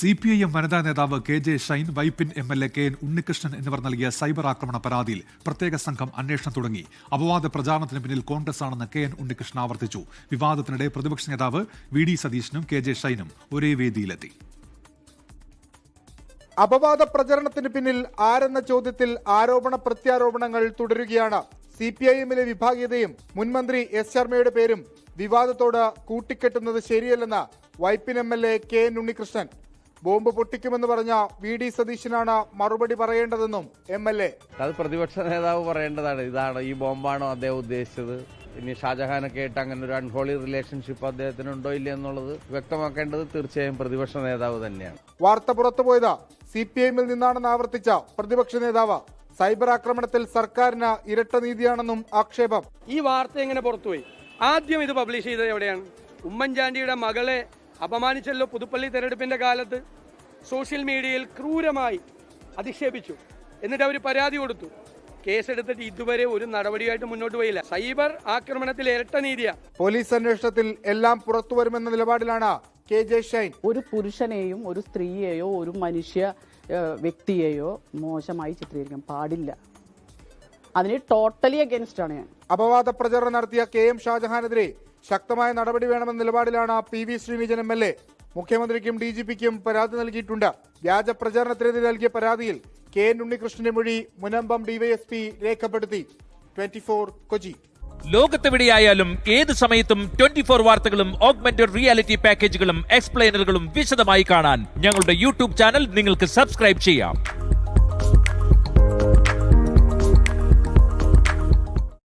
C P I M വനിതാ നേതാവ് K J Shine Vypin M L A K N Unnikrishnan എന്നിവർ നൽകിയ cyber ആക്രമണ പരാതിയിൽ പ്രത്യേക സംഘം അന്വേഷണം തുടങ്ങി. അപവാദ പ്രചാരണത്തിന് പിന്നിൽ കോൺഗ്രസ് ആണെന്ന് കെ എൻ ഉണ്ണികൃഷ്ണൻ ആവർത്തിച്ചു. വിവാദത്തിനിടെ പ്രതിപക്ഷ നേതാവ് വി ഡി സതീശനും കെ ജെ ഷൈനും ഒരേ വേദിയിലെത്തി. അപവാദ പ്രചരണത്തിന് പിന്നിൽ ആരെന്ന ചോദ്യത്തിൽ ആരോപണ പ്രത്യാരോപണങ്ങൾ തുടരുകയാണ്. സി പി ഐ എമ്മിലെ വിഭാഗീയതയും മുൻമന്ത്രി എസ് ശർമ്മയുടെ പേരും വിവാദത്തോട് കൂട്ടിക്കെട്ടുന്നത് ശരിയല്ലെന്ന് Vypin M L A K N Unnikrishnan bomb പൊട്ടിക്കുമെന്ന് പറഞ്ഞ വി ഡി സതീശനാണ് മറുപടി പറയേണ്ടതെന്നും എം എൽ എ. അത് പ്രതിപക്ഷ നേതാവ് പറയേണ്ടതാണ്. ഇതാണ് ഈ ബോംബാണോ അദ്ദേഹം ഉദ്ദേശിച്ചത്? ഇനി ഷാജഹാനൊക്കെ ആയിട്ട് അങ്ങനെ ഒരു അൺഹോളി റിലേഷൻഷിപ്പ് അദ്ദേഹത്തിന് ഉണ്ടോ ഇല്ല എന്നുള്ളത് വ്യക്തമാക്കേണ്ടത് തീർച്ചയായും പ്രതിപക്ഷ നേതാവ് തന്നെയാണ്. വാർത്ത പുറത്തുപോയത് സി പി എമ്മിൽ നിന്നാണെന്ന് ആവർത്തിച്ച പ്രതിപക്ഷ നേതാവ്. സൈബർ ആക്രമണത്തിൽ സർക്കാരിന് ഇരട്ട നീതിയാണെന്നും ആക്ഷേപം. ഈ വാർത്ത എങ്ങനെ പുറത്തുപോയി? ആദ്യം ഇത് പബ്ലിഷ് ചെയ്തത് എവിടെയാണ്? ഉമ്മൻചാണ്ടിയുടെ മകളെ അപമാനിച്ചല്ലോ പുതുപ്പള്ളി തെരഞ്ഞെടുപ്പിന്റെ കാലത്ത്. സോഷ്യൽ മീഡിയയിൽ ക്രൂരമായി അധിക്ഷേപിച്ചു. എന്നിട്ട് അവർ പരാതി കൊടുത്തു. കേസെടുത്തിട്ട് ഇതുവരെ ഒരു നടപടിയായിട്ട് മുന്നോട്ട് പോയില്ല. സൈബർ ആക്രമണത്തിൽ ഇരട്ട നീതിയ. പോലീസ് അന്വേഷണത്തിൽ എല്ലാം പുറത്തു വരുമെന്ന നിലപാടിലാണ് കെ ജെ ഷൈൻ. ഒരു പുരുഷനെയും ഒരു സ്ത്രീയെയോ ഒരു മനുഷ്യ വ്യക്തിയെയോ മോശമായി ചിത്രീകരിക്കാൻ പാടില്ല. അതിന് ടോട്ടലി അഗേൻസ്റ്റ് ആണ് ഞാൻ. അപവാദ പ്രചരണം നടത്തിയ കെ എം ഷാജഹാനെതിരെ ശക്തമായ നടപടി വേണമെന്ന നിലപാടിലാണ് P V Sreenijan M L A. മുഖ്യമന്ത്രിക്കും ഡി ജി പിക്കും പരാതി നൽകിയിട്ടുണ്ട്. വ്യാജ പ്രചാരണത്തിനെതിരെ നൽകിയ പരാതിയിൽ കെ എൻ ഉണ്ണികൃഷ്ണന്റെ മൊഴി മുനമ്പം ഡിവൈഎസ്പി രേഖപ്പെടുത്തി. ട്വന്റി കൊച്ചി. ലോകത്തെവിടെയായാലും ഏത് സമയത്തും ട്വന്റി ഫോർ വാർത്തകളും ഓഗ്മെന്റഡ് റിയാലിറ്റി പാക്കേജുകളും എക്സ്പ്ലെയിനറുകളും വിശദമായി കാണാൻ ഞങ്ങളുടെ യൂട്യൂബ് ചാനൽ നിങ്ങൾക്ക് സബ്സ്ക്രൈബ് ചെയ്യാം.